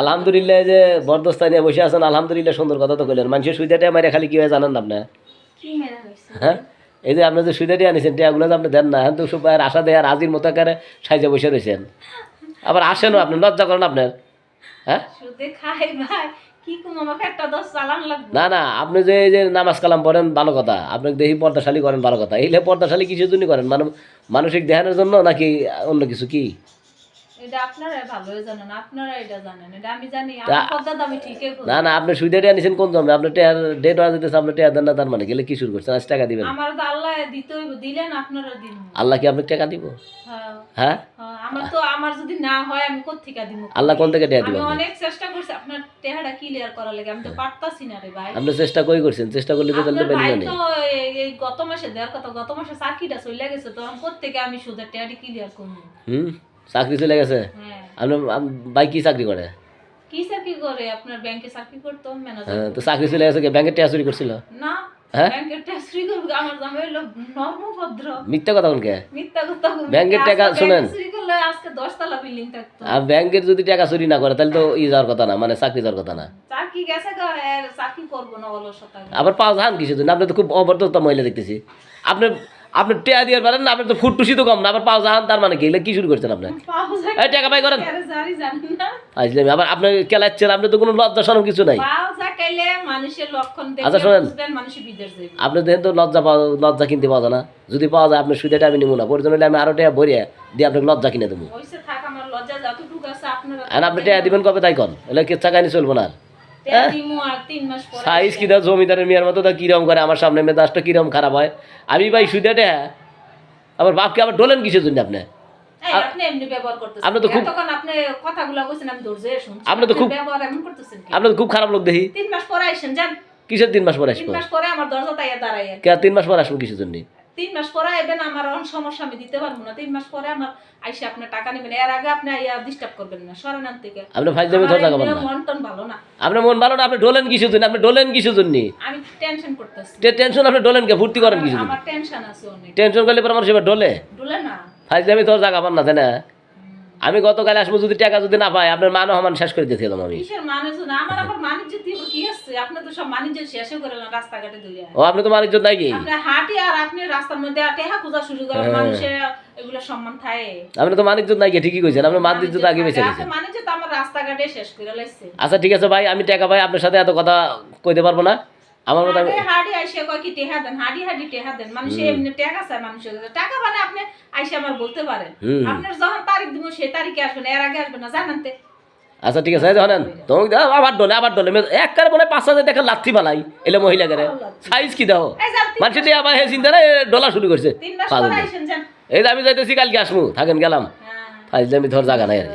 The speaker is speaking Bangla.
আলহামদুলিল্লাহ। যে বরদস্তা নিয়ে বসে আছেন আলহামদুলিল্লাহ সুন্দর কথা তো কইলেন। মানুষের আমার খালি কি হয় জানেন আপনি? হ্যাঁ? এই যে আপনি যে আনিছেন টিয়াগুলো যে আপনি দেন না হ্যাঁ আশা দেয় আর আজির মতো সাইজে বসে রয়েছেন আবার আসেনও আপনি লজ্জা করেন আপনার। হ্যাঁ? না না আপনি যে এই যে নামাজ কালাম পড়েন ভালো কথা। আপনি দেখি পর্দাশালী করেন ভালো কথা। এইলে পর্দাশালী কিসের জন্য করেন। মানে মানসিক ধ্যানের জন্য নাকি অন্য কিছু কি? না না আপনি সুবিধাটি আনিছেন কোন জমে আপনি টেয়ার ডেট হওয়া যেতেছে আপনি টেয়ার দেন না তার মানে গেলে কি শুরু করছেন? আজ টাকা দিবেন। আমার তো আল্লাহ দিতে হইব দিলেন আপনারা দিন। আল্লাহ কি আপনি টাকা দিব? হ্যাঁ। হ্যাঁ? হ্যাঁ, আমার তো আমার যদি না হয় আমি কোথেকে দিব আল্লাহ কোন থেকে টেয়া আমি অনেক চেষ্টা করছি আপনার টেহারা ক্লিয়ার করার লাগে আমি তো পারতাছি না রে ভাই। আপনি চেষ্টা কই করছেন? চেষ্টা করলে তো তাহলে এই- গত মাসে দেওয়ার কথা গত মাসে চাকরিটা চলে গেছে তো আমি আমি সুদের টেহারি ক্লিয়ার করব? হুম? চাকরি চলে গেছে? হ্যাঁ। আপনি ভাই কি চাকরি করে? কি চাকরি করে? আপনার ব্যাংকে চাকরি করতো ম্যানেজার হ্যাঁ, তো চাকরি চলে গেছে কি? ব্যাংকের টেয়া চুরি করছিল? না হ্যাঁ? ব্যাংকের টাকা যদি টাকা চুরি না করে তাহলে তো ই যাওয়ার কথা না মানে চাকরি যাওয়ার কথা না। অলসতা আবার পাওয়া যান কিছু দিন আপনি তো খুব অবর্ততা মহিলা দেখতেছি। আপনি আপনি টেয়া দিয়ে পারেন না আপনি তো ফুটটুসি তো কম না আবার পাওয়া যান তার মানে কি? কি শুরু করছেন আপনি? পাওয়া এই টাকা পাই করেন। আসলে আবার আপনি কেলাচ্ছেন আপনি তো কোনো লজ্জা সরম কিছু নাই। পাওয়া যায় কাইলে মানুষের লক্ষণ আচ্ছা, দেখে শোনেন। আপনি দেখেন তো লজ্জা পাওয়া লজ্জা কিনতে পাওয়া যায় না। যদি পাওয়া যায় আপনার সুবিধাটা আমি নেব না। প্রয়োজন হলে আমি আরও টাকা ভরিয়ে দিয়ে আপনাকে লজ্জা কিনে দেবো। ওইসে থাক আমার লজ্জা যতটুকু আছে আপনারা আর আপনি টাকা দিবেন কবে তাই কন? এলে কেচ্ছা কাহিনী চলবো না আর। সাইজ কিনা জমিদারের মেয়ের মতো তা কিরম করে? আমার সামনে মেজাজটা কিরম খারাপ হয়? আমি ভাই সুবিধাটা আবার বাপকে আবার ডোলেন কিসের জন্য আপনি? আপনি তো খুব- আপনি তো কি? আপনি তো খারাপ লোক দেখি। তিন মাস পরে আইসেন যান। কিসের তিন মাস পরে তিন মাস পরে আমার দরজা তাইয়া দাঁড়াই তিন মাস পরে আসব কিসের জন্য? তিন মাস পরে আইবেন আমার অন সমস্যা আমি দিতে পারব না। তিন মাস পরে আমার আইসা আপনি টাকা নেবেন। এর আগে আপনি আইয়া ডিস্টার্ব করবেন না সরেন আন থেকে আপনি ফাইজ দামি ধর জায়গা আমার না। মন টন ভালো না। আপনার মন ভালো না আপনি ডোলেন কিসের জন্য আপনি ডোলেন কিসের জন্য আমি টেনশন করতেছি। টেনশন আপনি ডোলেন কে? ফুর্তি করেন কিছু আমার টেনশন আছে অনেক। টেনশন করলে পর মানুষ এবার ডোলে? ডুলে না। দামি তোর জায়গা পান না তাই না? আমি গতকাল আসব যদি টাকা যদি না পাই আপনার মানও সমান শেষ করে দিয়েছিলাম আমি। কিসের মানুষ না আমার আবার কি আসছে আপনি তো সব বাণিজ্য শেষে রাস্তাঘাটে ও আপনি তো মানুষ নাই কি আপনি হাঁটি আর আপনি রাস্তার মধ্যে টেহা খোঁজা শুরু করেন হ্যাঁ। মানুষের এগুলো সম্মান থাকে। আপনি তো মানুষ নাই কি ঠিকই কইছেন আপনি আগে বেঁচে গেছেন। মানুষ তো আমার রাস্তাঘাটে শেষ করে লাইছে। আচ্ছা ঠিক আছে ভাই আমি টাকা পাই আপনার সাথে এত কথা কইতে পারব না। আমার মতো হাঁটি আইসে কয় কি টেহা দেন? হাঁটি টেহা দেন। মানুষ এমনি টাকা চায় মানুষের টাকা মানে আপনি আইসে আমার বলতে পারেন। হুম। আপনার যখন তারিখ দিব সেই তারিখে আসবেন এর আগে আসবেন না জানেন আচ্ছা ঠিক আছে জানেন দেখেন তুমি দাও, আবার ডলে আবার ডলে এক কারে মনে পাঁচ হাজার টাকা লাথি ফালাই এলে মহিলা গেলে সাইজ কি দাও মানুষ দিয়ে আবার হে চিন্তা নাই ডলা শুরু করছে। এই যে আমি যাইতেছি কালকে আসব থাকেন গেলাম। হ্যাঁ। ফাইজ আমি ধর জায়গা নাই আর